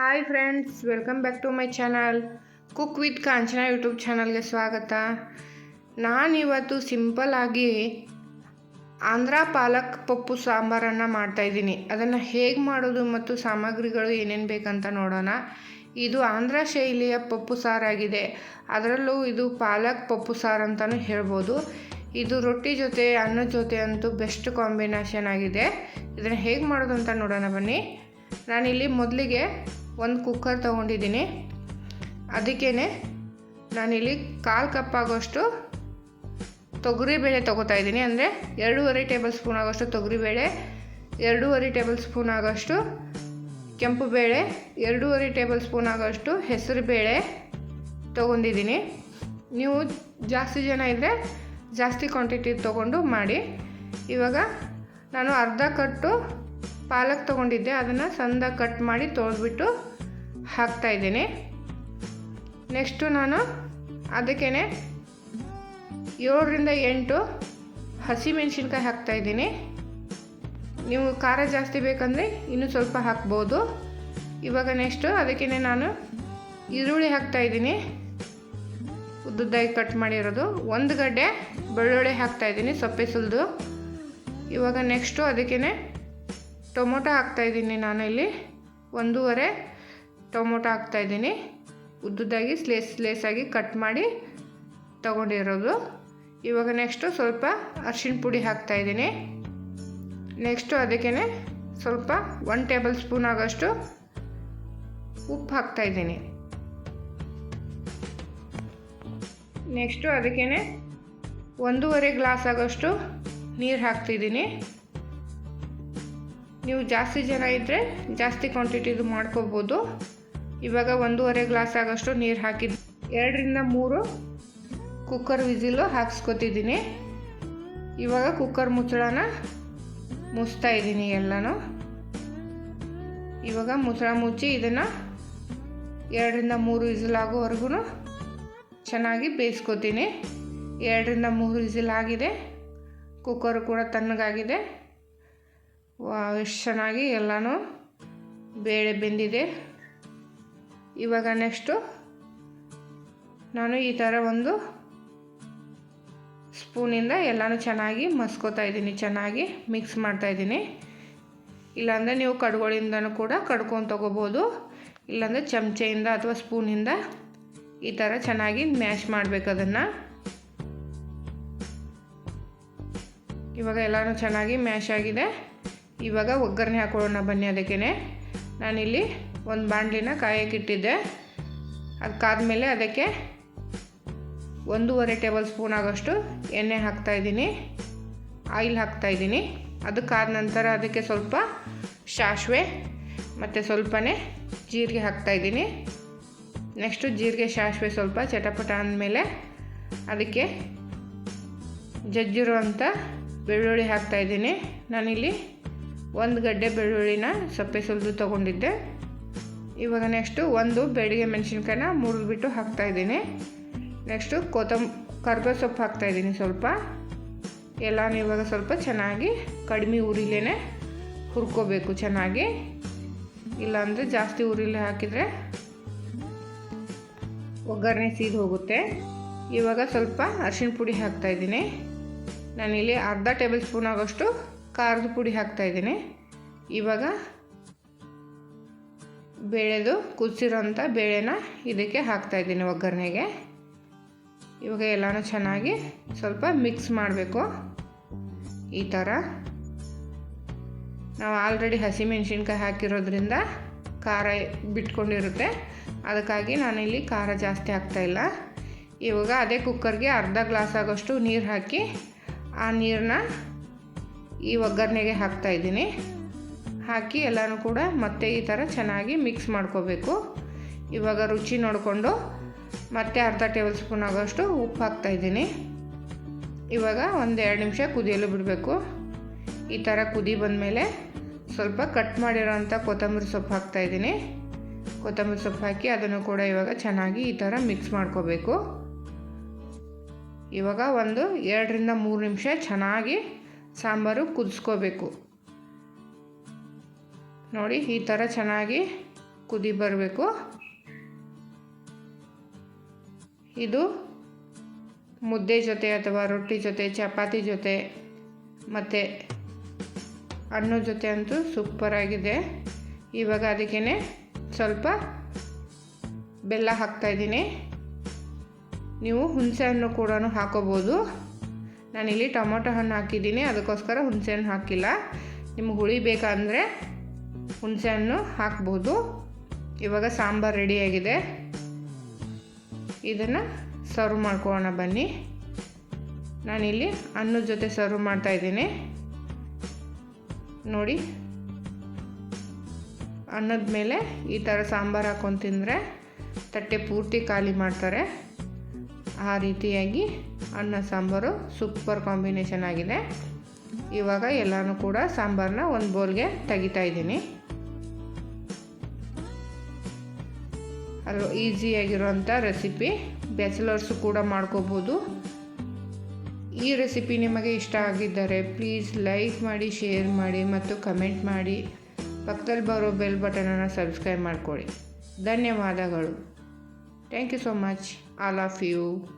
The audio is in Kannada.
Hi friends, welcome back to my channel. Cook with Kanchana YouTube ಚಾನಲ್ಗೆ ಸ್ವಾಗತ. ನಾನಿವತ್ತು ಸಿಂಪಲ್ಲಾಗಿ ಆಂಧ್ರ ಪಾಲಕ್ ಪಪ್ಪು ಸಾಂಬಾರನ್ನು ಮಾಡ್ತಾಯಿದ್ದೀನಿ ಅದನ್ನು ಹೇಗೆ ಮಾಡೋದು ಮತ್ತು ಸಾಮಗ್ರಿಗಳು ಏನೇನು ಬೇಕಂತ ನೋಡೋಣ. ಇದು ಆಂಧ್ರ ಶೈಲಿಯ ಪಪ್ಪು ಸಾರಾಗಿದೆ ಅದರಲ್ಲೂ ಇದು ಪಾಲಕ್ ಪಪ್ಪು ಸಾರು ಅಂತಲೂ ಹೇಳ್ಬೋದು. ಇದು ರೊಟ್ಟಿ ಜೊತೆ ಅನ್ನದ ಜೊತೆ ಅಂತೂ ಬೆಸ್ಟ್ ಕಾಂಬಿನೇಷನ್ ಆಗಿದೆ. ಇದನ್ನು ಹೇಗೆ ಮಾಡೋದು ಅಂತ ನೋಡೋಣ ಬನ್ನಿ. ನಾನಿಲ್ಲಿ ಮೊದಲಿಗೆ ಒಂದು ಕುಕ್ಕರ್ ತೊಗೊಂಡಿದ್ದೀನಿ. ಅದಕ್ಕೇ ನಾನಿಲ್ಲಿ ಕಾಲು ಕಪ್ ಆಗೋಷ್ಟು ತೊಗರಿಬೇಳೆ ತೊಗೋತಾ ಇದ್ದೀನಿ. ಅಂದರೆ ಎರಡೂವರೆ ಟೇಬಲ್ ಸ್ಪೂನ್ ಆಗೋಷ್ಟು ತೊಗರಿಬೇಳೆ ಎರಡೂವರೆ ಟೇಬಲ್ ಸ್ಪೂನ್ ಆಗೋಷ್ಟು ಕೆಂಪು ಬೇಳೆ, ಎರಡೂವರೆ ಟೇಬಲ್ ಸ್ಪೂನ್ ಆಗೋಷ್ಟು ಹೆಸರು ಬೇಳೆ ತೊಗೊಂಡಿದ್ದೀನಿ. ನೀವು ಜಾಸ್ತಿ ಜನ ಇದ್ದರೆ ಜಾಸ್ತಿ ಕ್ವಾಂಟಿಟಿ ತೊಗೊಂಡು ಮಾಡಿ. ಇವಾಗ ನಾನು ಅರ್ಧ ಕಟ್ಟು ಪಾಲಕ್ ತೊಗೊಂಡಿದ್ದೆ, ಅದನ್ನು ಸಣ್ಣದಾಗಿ ಕಟ್ ಮಾಡಿ ತೊಳೆದ್ಬಿಟ್ಟು ಹಾಕ್ತಾಯಿದ್ದೀನಿ ನೆಕ್ಸ್ಟು ನಾನು ಅದಕ್ಕೇ ಏಳರಿಂದ ಎಂಟು ಹಸಿಮೆಣ್ಸಿನ್ಕಾಯಿ ಹಾಕ್ತಾಯಿದ್ದೀನಿ ನೀವು ಖಾರ ಜಾಸ್ತಿ ಬೇಕಂದರೆ ಇನ್ನೂ ಸ್ವಲ್ಪ ಹಾಕ್ಬೋದು. ಇವಾಗ ನೆಕ್ಸ್ಟು ಅದಕ್ಕೇ ನಾನು ಈರುಳ್ಳಿ ಹಾಕ್ತಾಯಿದ್ದೀನಿ ಉದ್ದುದ್ದಾಗಿ ಕಟ್ ಮಾಡಿರೋದು. ಒಂದು ಗಡ್ಡೆ ಬೆಳ್ಳುಳ್ಳಿ ಹಾಕ್ತಾಯಿದ್ದೀನಿ ಸೊಪ್ಪೆ ಸುಲಿದು. ಇವಾಗ ನೆಕ್ಸ್ಟು ಅದಕ್ಕೇ ಟೊಮೊಟೊ ಹಾಕ್ತಾಯಿದ್ದೀನಿ ನಾನು ಇಲ್ಲಿ. ಒಂದೂವರೆ ಟೊಮೊಟೊ ಹಾಕ್ತಾಯಿದ್ದೀನಿ ಉದ್ದುದಾಗಿ ಸ್ಲೇಸ್ ಸ್ಲೇಸಾಗಿ ಕಟ್ ಮಾಡಿ ತಗೊಂಡಿರೋದು. ಇವಾಗ ನೆಕ್ಸ್ಟು ಸ್ವಲ್ಪ ಅರ್ಶಿಣ ಪುಡಿ ಹಾಕ್ತಾಯಿದ್ದೀನಿ ನೆಕ್ಸ್ಟು ಅದಕ್ಕೇ ಸ್ವಲ್ಪ ಒನ್ ಟೇಬಲ್ ಸ್ಪೂನ್ ಆಗೋಷ್ಟು ಉಪ್ಪು ಹಾಕ್ತಾಯಿದ್ದೀನಿ ನೆಕ್ಸ್ಟು ಅದಕ್ಕೇ ಒಂದೂವರೆ ಗ್ಲಾಸ್ ಆಗೋಷ್ಟು ನೀರು ಹಾಕ್ತಿದ್ದೀನಿ. ನೀವು ಜಾಸ್ತಿ ಜನ ಇದ್ದರೆ ಜಾಸ್ತಿ ಕ್ವಾಂಟಿಟಿದು ಮಾಡ್ಕೋಬೋದು. ಇವಾಗ ಒಂದೂವರೆ ಗ್ಲಾಸ್ ಆಗೋಷ್ಟು ನೀರು ಹಾಕಿದ್ದು ಎರಡರಿಂದ ಮೂರು ಕುಕ್ಕರ್ ವಿಸಿಲು ಹಾಕ್ಸ್ಕೊತಿದ್ದೀನಿ. ಇವಾಗ ಕುಕ್ಕರ್ ಮುಚ್ಚಳನ ಮುಚ್ತಾ ಇದ್ದೀನಿ ಎಲ್ಲನೂ. ಇವಾಗ ಮುಚ್ಚಳ ಮುಚ್ಚಿ ಇದನ್ನು ಎರಡರಿಂದ ಮೂರು ವಿಸಿಲ್ ಆಗೋವರೆಗೂ ಚೆನ್ನಾಗಿ ಬೇಯಿಸ್ಕೊತೀನಿ. ಎರಡರಿಂದ ಮೂರು ವಿಸಿಲ್ ಆಗಿದೆ. ಕುಕ್ಕರ್ ಕೂಡ ತಣ್ಣಗಾಗಿದೆ. ಎಷ್ಟು ಚೆನ್ನಾಗಿ ಎಲ್ಲನೂ ಬೇಳೆ ಬೆಂದಿದೆ. ಇವಾಗ ನೆಕ್ಸ್ಟು ನಾನು ಈ ಥರ ಒಂದು ಸ್ಪೂನಿಂದ ಎಲ್ಲನೂ ಚೆನ್ನಾಗಿ ಮಸ್ಕೋತಾ ಇದ್ದೀನಿ, ಚೆನ್ನಾಗಿ ಮಿಕ್ಸ್ ಮಾಡ್ತಾಯಿದ್ದೀನಿ ಇಲ್ಲಾಂದರೆ ನೀವು ಕಡುಗಳಿಂದನೂ ಕೂಡ ಕಡ್ಕೊಂಡು ತೊಗೋಬೋದು. ಇಲ್ಲಾಂದರೆ ಚಮಚೆಯಿಂದ ಅಥವಾ ಸ್ಪೂನಿಂದ ಈ ಥರ ಚೆನ್ನಾಗಿ ಮ್ಯಾಶ್ ಮಾಡಬೇಕು ಅದನ್ನು. ಇವಾಗ ಎಲ್ಲನೂ ಚೆನ್ನಾಗಿ ಮ್ಯಾಶ್ ಆಗಿದೆ. ಇವಾಗ ಒಗ್ಗರಣೆ ಹಾಕೊಳ್ಳೋಣ ಬನ್ನಿ ಅದಕ್ಕೇ ನಾನಿಲ್ಲಿ ಒಂದು ಬಾಣಲಿನ ಕಾಯಕ್ಕಿಟ್ಟಿದ್ದೆ ಅದಕ್ಕಾದ್ಮೇಲೆ ಅದಕ್ಕೆ ಒಂದೂವರೆ ಟೇಬಲ್ ಸ್ಪೂನ್ ಆಗೋಷ್ಟು ಎಣ್ಣೆ ಹಾಕ್ತಾಯಿದ್ದೀನಿ ಆಯಿಲ್ ಹಾಕ್ತಾಯಿದ್ದೀನಿ ಅದಕ್ಕಾದ ನಂತರ ಅದಕ್ಕೆ ಸ್ವಲ್ಪ ಸಾಸಿವೆ ಮತ್ತು ಸ್ವಲ್ಪನೇ ಜೀರಿಗೆ ಹಾಕ್ತಾಯಿದ್ದೀನಿ ನೆಕ್ಸ್ಟು ಜೀರಿಗೆ ಸಾಸಿವೆ ಸ್ವಲ್ಪ ಚಟಪಟ ಅಂದಮೇಲೆ ಅದಕ್ಕೆ ಜಜ್ಜಿರುವಂಥ ಬೆಳ್ಳುಳ್ಳಿ ಹಾಕ್ತಾಯಿದ್ದೀನಿ ನಾನಿಲ್ಲಿ ಒಂದು ಗಡ್ಡೆ ಬೆಳ್ಳುಳ್ಳಿನ ಸಪ್ಪೆ ಸುಲಿದು ತೊಗೊಂಡಿದ್ದೆ. ಇವಾಗ ನೆಕ್ಸ್ಟು ಒಂದು ಬೆಳಿಗ್ಗೆ ಮೆಣಸಿನ್ಕಾಯಿನ ಮುರಿದ್ಬಿಟ್ಟು ಹಾಕ್ತಾಯಿದ್ದೀನಿ ನೆಕ್ಸ್ಟು ಕೊತ್ತಂಬ ಕರ್ಬೇ ಸೊಪ್ಪು ಹಾಕ್ತಾಯಿದ್ದೀನಿ ಸ್ವಲ್ಪ. ಎಲ್ಲನೂ ಇವಾಗ ಸ್ವಲ್ಪ ಚೆನ್ನಾಗಿ ಕಡಿಮೆ ಉರಿಲೇ ಹುರ್ಕೋಬೇಕು ಚೆನ್ನಾಗಿ. ಇಲ್ಲಾಂದರೆ ಜಾಸ್ತಿ ಉರಿಲೆ ಹಾಕಿದರೆ ಒಗ್ಗರಣೆ ಸೀದ್ ಹೋಗುತ್ತೆ. ಇವಾಗ ಸ್ವಲ್ಪ ಅರಿಶಿಣ ಪುಡಿ ಹಾಕ್ತಾಯಿದ್ದೀನಿ ನಾನಿಲ್ಲಿ ಅರ್ಧ ಟೇಬಲ್ ಸ್ಪೂನ್ ಆಗೋಷ್ಟು ಖಾರದ ಪುಡಿ ಹಾಕ್ತಾಯಿದ್ದೀನಿ ಇವಾಗ ಬೇಳೆದು ಕುದಿಸಿರೋಂಥ ಬೇಳೆನ ಇದಕ್ಕೆ ಹಾಕ್ತಾಯಿದ್ದೀನಿ ಒಗ್ಗರಣೆಗೆ. ಇವಾಗ ಎಲ್ಲನೂ ಚೆನ್ನಾಗಿ ಸ್ವಲ್ಪ ಮಿಕ್ಸ್ ಮಾಡಬೇಕು. ಈ ಥರ. ನಾವು ಆಲ್ರೆಡಿ ಹಸಿಮೆಣ್ಸಿನ್ಕಾಯಿ ಹಾಕಿರೋದ್ರಿಂದ ಖಾರ ಬಿಟ್ಕೊಂಡಿರುತ್ತೆ. ಅದಕ್ಕಾಗಿ ನಾನಿಲ್ಲಿ ಖಾರ ಜಾಸ್ತಿ ಹಾಕ್ತಾಯಿಲ್ಲ ಇವಾಗ ಅದೇ ಕುಕ್ಕರ್ಗೆ ಅರ್ಧ ಗ್ಲಾಸ್ ಆಗೋಷ್ಟು ನೀರು ಹಾಕಿ ಆ ನೀರನ್ನ ಈ ಒಗ್ಗರಣೆಗೆ ಹಾಕ್ತಾಯಿದ್ದೀನಿ ಹಾಕಿ ಎಲ್ಲನೂ ಕೂಡ ಮತ್ತೆ ಈ ಥರ ಚೆನ್ನಾಗಿ ಮಿಕ್ಸ್ ಮಾಡ್ಕೋಬೇಕು. ಇವಾಗ ರುಚಿ ನೋಡಿಕೊಂಡು ಮತ್ತೆ ಅರ್ಧ ಟೇಬಲ್ ಸ್ಪೂನ್ ಆಗೋಷ್ಟು ಉಪ್ಪು ಹಾಕ್ತಾಯಿದ್ದೀನಿ ಇವಾಗ ಒಂದು ಎರಡು ನಿಮಿಷ ಕುದಿಯಲು ಬಿಡಬೇಕು. ಈ ಥರ ಕುದಿ ಬಂದಮೇಲೆ ಸ್ವಲ್ಪ ಕಟ್ ಮಾಡಿರೋಂಥ ಕೊತ್ತಂಬರಿ ಸೊಪ್ಪು ಹಾಕ್ತಾಯಿದ್ದೀನಿ ಕೊತ್ತಂಬರಿ ಸೊಪ್ಪು ಹಾಕಿ ಅದನ್ನು ಕೂಡ ಇವಾಗ ಚೆನ್ನಾಗಿ ಈ ಥರ ಮಿಕ್ಸ್ ಮಾಡ್ಕೋಬೇಕು. ಇವಾಗ ಒಂದು ಎರಡರಿಂದ ಮೂರು ನಿಮಿಷ ಚೆನ್ನಾಗಿ ಸಾಂಬಾರು ಕುದಿಸ್ಕೋಬೇಕು. ನೋಡಿ, ಈ ಥರ ಚೆನ್ನಾಗಿ ಕುದಿ ಬರಬೇಕು. ಇದು ಮುದ್ದೆ ಜೊತೆ ಅಥವಾ ರೊಟ್ಟಿ ಜೊತೆ, ಚಪಾತಿ ಜೊತೆ, ಮತ್ತು ಹಣ್ಣು ಜೊತೆ ಅಂತೂ ಸೂಪರಾಗಿದೆ ಇವಾಗ ಅದಕ್ಕೇ ಸ್ವಲ್ಪ ಬೆಲ್ಲ ಹಾಕ್ತಾಯಿದ್ದೀನಿ ನೀವು ಹುಣಸೆ ಹಣ್ಣು ಕೂಡ ಹಾಕೋಬೋದು. ನಾನಿಲ್ಲಿ ಟೊಮೊಟೊ ಹಣ್ಣು ಹಾಕಿದ್ದೀನಿ, ಅದಕ್ಕೋಸ್ಕರ ಹುಣಸೆ ಹಣ್ಣು ಹಾಕಿಲ್ಲ. ನಿಮ್ಗೆ ಹುಳಿ ಬೇಕಂದರೆ ಹುಣಸೆ ಹಣ್ಣು ಹಾಕ್ಬೋದು. ಇವಾಗ ಸಾಂಬಾರು ರೆಡಿಯಾಗಿದೆ ಇದನ್ನು ಸರ್ವ್ ಮಾಡ್ಕೊಳ್ಳೋಣ ಬನ್ನಿ. ನಾನಿಲ್ಲಿ ಅನ್ನದ ಜೊತೆ ಸರ್ವ್ ಮಾಡ್ತಾಯಿದ್ದೀನಿ ನೋಡಿ ಅನ್ನದ ಮೇಲೆ ಈ ಥರ ಸಾಂಬಾರು ಹಾಕೊಂಡು ತಿಂದರೆ ತಟ್ಟೆ ಪೂರ್ತಿ ಖಾಲಿ ಮಾಡ್ತಾರೆ. ಆ ರೀತಿಯಾಗಿ ಅನ್ನ, ಸಾಂಬಾರು ಸೂಪರ್ ಕಾಂಬಿನೇಷನ್ ಆಗಿದೆ. ಇವಾಗ ಎಲ್ಲನೂ ಕೂಡ ಸಾಂಬಾರನ್ನ ಒಂದು ಬೌಲ್ಗೆ ತೆಗಿತಾ ಇದ್ದೀನಿ. ಅಲ್ವ ಈಸಿಯಾಗಿರೋಂಥ ರೆಸಿಪಿ. ಬ್ಯಾಚಲರ್ಸು ಕೂಡ ಮಾಡ್ಕೋಬೋದು. ಈ ರೆಸಿಪಿ ನಿಮಗೆ ಇಷ್ಟ ಆಗಿದ್ದರೆ ಪ್ಲೀಸ್ ಲೈಕ್ ಮಾಡಿ, ಶೇರ್ ಮಾಡಿ ಮತ್ತು ಕಮೆಂಟ್ ಮಾಡಿ. ಪಕ್ಕದಲ್ಲಿ ಬರೋ ಬೆಲ್ ಬಟನನ್ನು ಸಬ್ಸ್ಕ್ರೈಬ್ ಮಾಡಿಕೊಳ್ಳಿ. ಧನ್ಯವಾದಗಳು. Thank you so much. I love you.